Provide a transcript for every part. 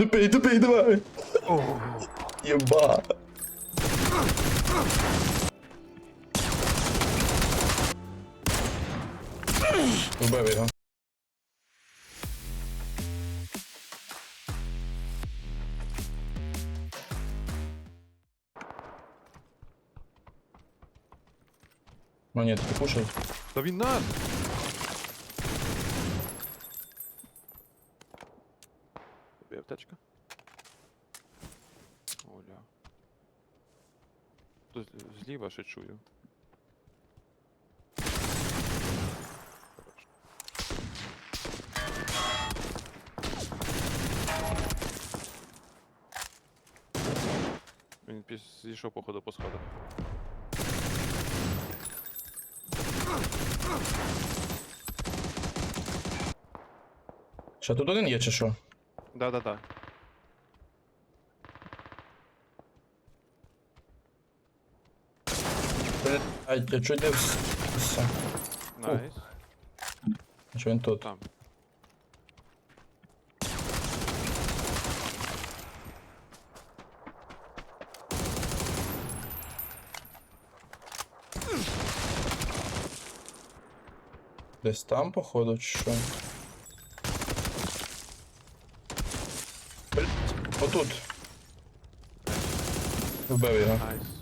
Добей, добей, давай. Єба. Вбив його. Монетки кушай. Та він наш! Тут зліва ще чую. Він піс- зійшов походу по сходах. Що тут один є чи що? Да-да-да. Блядь, я чуть не вс... Найс. Що він тут? Там. Десь там, походу, чи що? Блядь, отут. Вбив його. Найс.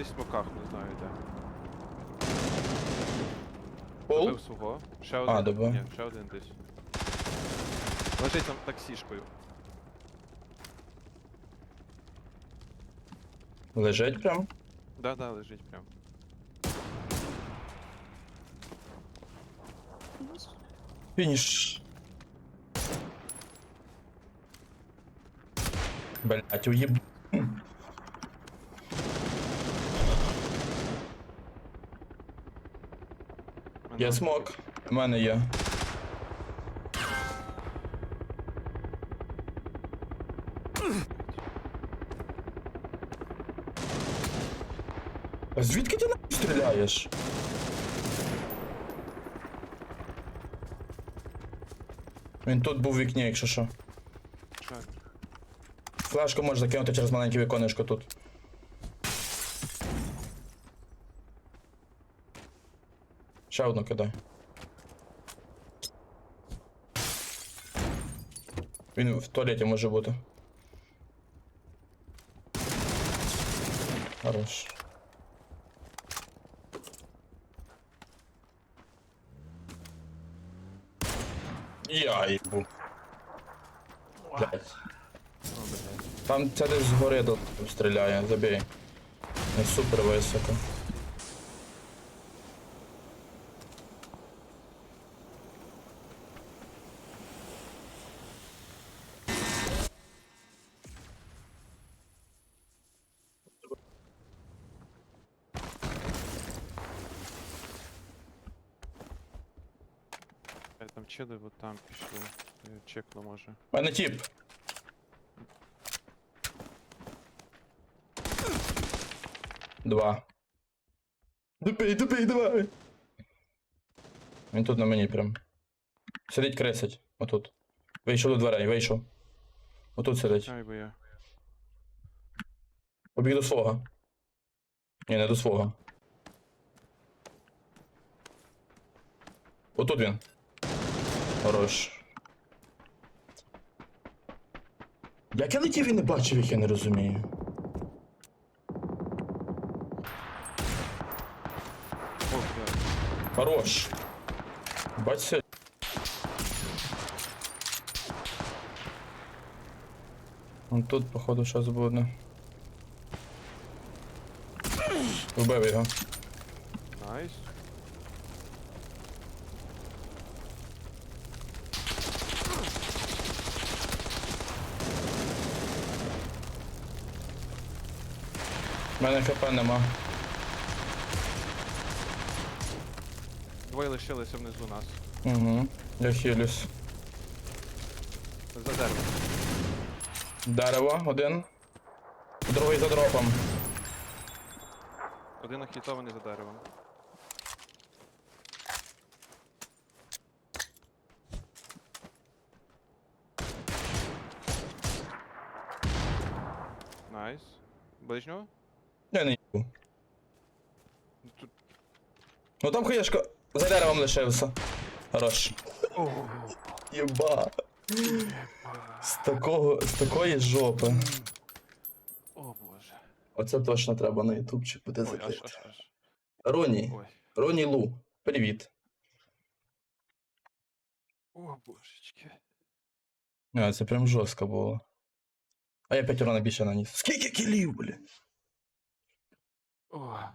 Десь в смоках, не знаю де. Пол? Добив свого. Ще один. А, добив. Ні, ще один десь. Лежить там таксішкою. Лежить прям. Да-да, лежить прям. Фініш. Блять, уїб. Я смок. У мене є. А звідки ти нахуй стріляєш? Він тут був в вікні, якщо що. Флешку можеш закинути через маленьке віконечко тут. Ще одну кидай. Він в туалеті може бути. Хорош. Я їбу. Блять. Там це десь згори стріляє, забій. Не супер високо. Там чили, вот там пішли. Чекну може. Мене тіп. Два. Добей, добей, давай. Він тут на мені прям. Сидить кресить. Отут. Вийшов до дверей, вийшов. Отут сидить. Ай би я. Побіг до свого. Ні, не до свого. Отут він. Хорош. Як я летів і не бачив їх, я не розумію. Блядь. Хорош. Все. Он тут, походу, щас буде. Вбив його. Найс. У мене хп нема. Двоє лишилися внизу нас. Угу. Я хилюсь. За деревом. Дерево, один. Другий за дропом. Один охітований за деревом. Найс. Ближнього? Я не їбу. Ну, Тут... Ну там хаєшка за деревом лишився. Хорош. Єба. З такого, з такої жопи. О боже. Оце точно треба на ютубчик буде закрити. Роні. Ой. Роні Лу. Привіт. О божечки. А, це прям жорстко було. А я 5 урона більше наніс. Скільки кілів, блін? 哇、